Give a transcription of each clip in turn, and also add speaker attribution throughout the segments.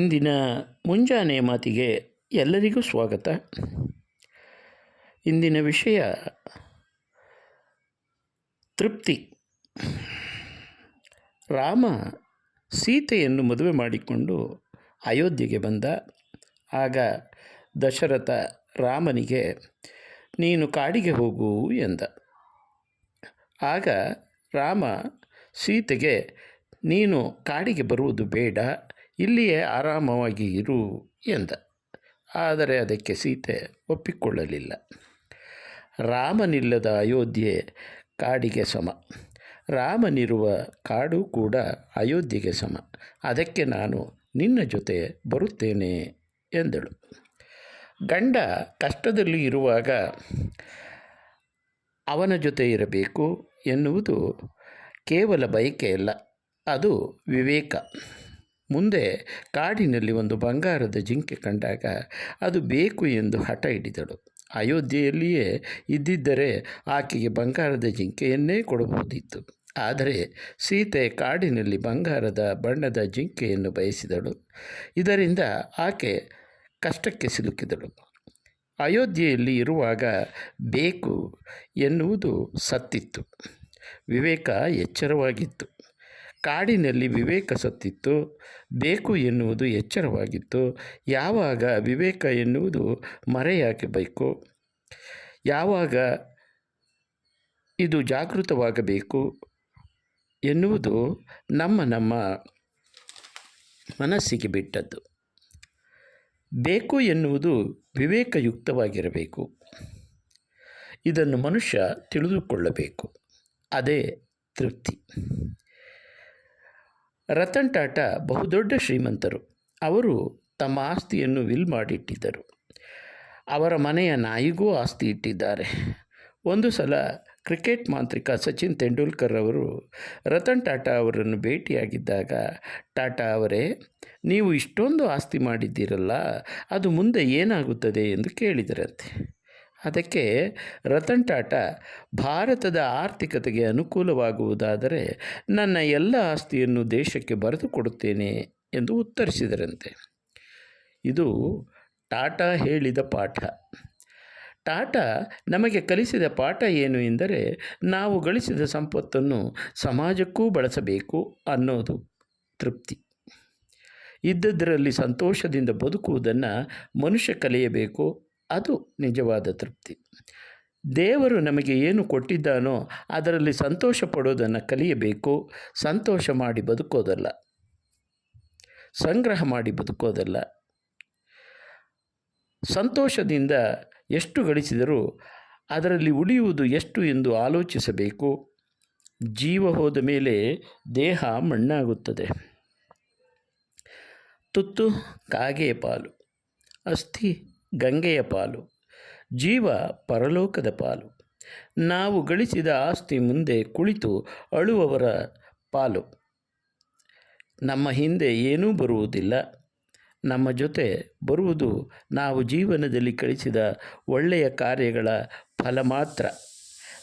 Speaker 1: ಇಂದಿನ ಮುಂಜಾನೆ ಮಾತಿಗೆ ಎಲ್ಲರಿಗೂ ಸ್ವಾಗತ. ಇಂದಿನ ವಿಷಯ ತೃಪ್ತಿ. ರಾಮ ಸೀತೆಯನ್ನು ಮದುವೆ ಮಾಡಿಕೊಂಡು ಅಯೋಧ್ಯೆಗೆ ಬಂದ. ಆಗ ದಶರಥ ರಾಮನಿಗೆ, ನೀನು ಕಾಡಿಗೆ ಹೋಗು ಎಂದ. ಆಗ ರಾಮ ಸೀತೆಗೆ, ನೀನು ಕಾಡಿಗೆ ಬರುವುದು ಬೇಡ. ಇಲ್ಲಿಯೇ ಆರಾಮವಾಗಿ ಇರು ಎಂದ. ಆದರೆ ಅದಕ್ಕೆ ಸೀತೆ ಒಪ್ಪಿಕೊಳ್ಳಲಿಲ್ಲ. ರಾಮನಿಲ್ಲದ ಅಯೋಧ್ಯೆ ಕಾಡಿಗೆ ಸಮ. ರಾಮನಿರುವ ಕಾಡು ಕೂಡ ಅಯೋಧ್ಯೆಗೆ ಸಮ. ಅದಕ್ಕೆ ನಾನು ನಿನ್ನ ಜೊತೆ ಬರುತ್ತೇನೆ ಎಂದಳು. ಗಂಡ ಕಷ್ಟದಲ್ಲಿ ಇರುವಾಗ ಅವನ ಜೊತೆ ಇರಬೇಕು ಎನ್ನುವುದು ಕೇವಲ ಬಯಕೆಯಲ್ಲ ಅದು ವಿವೇಕ. ಮುಂದೆ ಕಾಡಿನಲ್ಲಿ ಒಂದು ಬಂಗಾರದ ಜಿಂಕೆ ಕಂಡಾಗ ಅದು ಬೇಕು ಎಂದು ಹಠ ಹಿಡಿದಳು. ಅಯೋಧ್ಯೆಯಲ್ಲಿಯೇ ಇದ್ದಿದ್ದರೆ ಆಕೆಗೆ ಬಂಗಾರದ ಜಿಂಕೆಯನ್ನೇ ಕೊಡಬಹುದಿತ್ತು. ಆದರೆ ಸೀತೆ ಕಾಡಿನಲ್ಲಿ ಬಂಗಾರದ ಬಣ್ಣದ ಜಿಂಕೆಯನ್ನು ಬಯಸಿದಳು. ಇದರಿಂದ ಆಕೆ ಕಷ್ಟಕ್ಕೆ ಸಿಲುಕಿದಳು. ಅಯೋಧ್ಯೆಯಲ್ಲಿ ಇರುವಾಗ ಬೇಕು ಎನ್ನುವುದು ಸತ್ತಿತ್ತು. ವಿವೇಕ ಎಚ್ಚರವಾಗಿತ್ತು. ಕಾಡಿನಲ್ಲಿ ವಿವೇಕ ಸತ್ತಿತ್ತು. ಬೇಕು ಎನ್ನುವುದು ಎಚ್ಚರವಾಗಿತ್ತು. ಯಾವಾಗ ವಿವೇಕ ಎನ್ನುವುದು ಮರೆಯಾಗಬೇಕು? ಯಾವಾಗ ಇದು ಜಾಗೃತವಾಗಬೇಕು ಎನ್ನುವುದು ನಮ್ಮ ನಮ್ಮ ಮನಸ್ಸಿಗೆ ಬಿಟ್ಟದ್ದು. ಬೇಕು ಎನ್ನುವುದು ವಿವೇಕಯುಕ್ತವಾಗಿರಬೇಕು. ಇದನ್ನು ಮನುಷ್ಯ ತಿಳಿದುಕೊಳ್ಳಬೇಕು. ಅದೇ ತೃಪ್ತಿ. ರತನ್ ಟಾಟಾ ಬಹುದೊಡ್ಡ ಶ್ರೀಮಂತರು. ಅವರು ತಮ್ಮ ಆಸ್ತಿಯನ್ನು ವಿಲ್ ಮಾಡಿಟ್ಟಿದ್ದರು. ಅವರ ಮನೆಯ ನಾಯಿಗೂ ಆಸ್ತಿ ಇಟ್ಟಿದ್ದಾರೆ. ಒಂದು ಸಲ ಕ್ರಿಕೆಟ್ ಮಾಂತ್ರಿಕ ಸಚಿನ್ ತೆಂಡೂಲ್ಕರ್ ಅವರು ರತನ್ ಟಾಟಾ ಅವರನ್ನು ಭೇಟಿಯಾಗಿದ್ದಾಗ, ಟಾಟಾ ಅವರೇ, ನೀವು ಇಷ್ಟೊಂದು ಆಸ್ತಿ ಮಾಡಿದ್ದೀರಲ್ಲ, ಅದು ಮುಂದೆ ಏನಾಗುತ್ತದೆ? ಎಂದು ಕೇಳಿದರಂತೆ. ಅದಕ್ಕೆ ರತನ್ ಟಾಟಾ, ಭಾರತದ ಆರ್ಥಿಕತೆಗೆ ಅನುಕೂಲವಾಗುವುದಾದರೆ ನನ್ನ ಎಲ್ಲ ಆಸ್ತಿಯನ್ನು ದೇಶಕ್ಕೆ ಬರೆದು ಕೊಡುತ್ತೇನೆ ಎಂದು ಉತ್ತರಿಸಿದರಂತೆ. ಇದು ಟಾಟಾ ಹೇಳಿದ ಪಾಠ. ಟಾಟಾ, ನಮಗೆ ಕಲಿಸಿದ ಪಾಠ ಏನು ಎಂದರೆ ನಾವು ಗಳಿಸಿದ ಸಂಪತ್ತನ್ನು ಸಮಾಜಕ್ಕೂ ಬಳಸಬೇಕು ಅನ್ನೋದು ತೃಪ್ತಿ. ಇದ್ದದರಲ್ಲಿ ಸಂತೋಷದಿಂದ ಬದುಕುವುದನ್ನು ಮನುಷ್ಯ ಕಲಿಯಬೇಕು ಅದು ನಿಜವಾದ ತೃಪ್ತಿ. ದೇವರು ನಮಗೆ ಏನು ಕೊಟ್ಟಿದ್ದಾನೋ ಅದರಲ್ಲಿ ಸಂತೋಷ ಪಡೋದನ್ನು ಕಲಿಯಬೇಕು, ಸಂತೋಷ ಮಾಡಿ ಬದುಕೋದಲ್ಲ. ಸಂಗ್ರಹ ಮಾಡಿ ಬದುಕೋದಲ್ಲ. ಸಂತೋಷದಿಂದ ಎಷ್ಟು ಗಳಿಸಿದರೂ ಅದರಲ್ಲಿ ಉಳಿಯುವುದು ಎಷ್ಟು ಎಂದು ಆಲೋಚಿಸಬೇಕು. ಜೀವ ಹೋದ ಮೇಲೆ ದೇಹ ಮಣ್ಣಾಗುತ್ತದೆ. ತುತ್ತು ಕಾಗೆ ಪಾಲು. ಅಸ್ಥಿ ಗಂಗೆಯ ಪಾಲು, ಜೀವ ಪರಲೋಕದ ಪಾಲು. ನಾವು ಗಳಿಸಿದ ಆಸ್ತಿ ಮುಂದೆ ಕುಳಿತು ಅಳುವವರ ಪಾಲು. ನಮ್ಮ ಹಿಂದೆ ಏನೂ ಬರುವುದಿಲ್ಲ. ನಮ್ಮ ಜೊತೆ ಬರುವುದು ನಾವು ಜೀವನದಲ್ಲಿ ಕಳಿಸಿದ ಒಳ್ಳೆಯ ಕಾರ್ಯಗಳ ಫಲ ಮಾತ್ರ.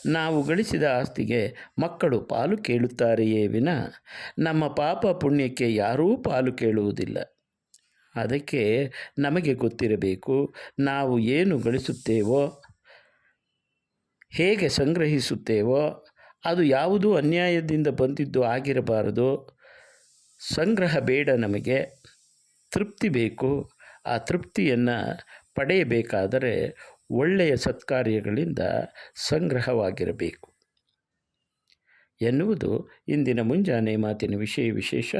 Speaker 1: ನಾವು ಗಳಿಸಿದ ಆಸ್ತಿಗೆ ಮಕ್ಕಳು ಪಾಲು ಕೇಳುತ್ತಾರೆಯೇ ವಿನ ನಮ್ಮ ಪಾಪ ಪುಣ್ಯಕ್ಕೆ ಯಾರೂ ಪಾಲು ಕೇಳುವುದಿಲ್ಲ. ಅದಕ್ಕೆ ನಮಗೆ ಗೊತ್ತಿರಬೇಕು ನಾವು ಏನು ಗಳಿಸುತ್ತೇವೋ, ಹೇಗೆ ಸಂಗ್ರಹಿಸುತ್ತೇವೋ, ಅದು ಯಾವುದೂ ಅನ್ಯಾಯದಿಂದ ಬಂದಿದ್ದು ಆಗಿರಬಾರದು. ಸಂಗ್ರಹ ಬೇಡ ನಮಗೆ, ತೃಪ್ತಿ ಬೇಕು. ಆ ತೃಪ್ತಿಯನ್ನು ಪಡೆಯಬೇಕಾದರೆ ಒಳ್ಳೆಯ ಸತ್ಕಾರ್ಯಗಳಿಂದ ಸಂಗ್ರಹವಾಗಿರಬೇಕು. ಎನ್ನುವುದು ಇಂದಿನ ಮುಂಜಾನೆ ಮಾತಿನ ವಿಷಯ ವಿಶೇಷ.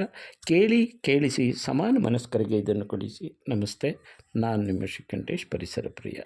Speaker 1: ಕೇಳಿ, ಕೇಳಿಸಿ, ಸಮಾನ ಮನಸ್ಕರಿಗೆ ಇದನ್ನು ಕೊಡಿಸಿ. ನಮಸ್ತೆ. ನಾನು ನಿಮ್ಮ ಶ್ರೀಕಂಠೇಶ್ ಪರಿಸರ ಪ್ರಿಯ.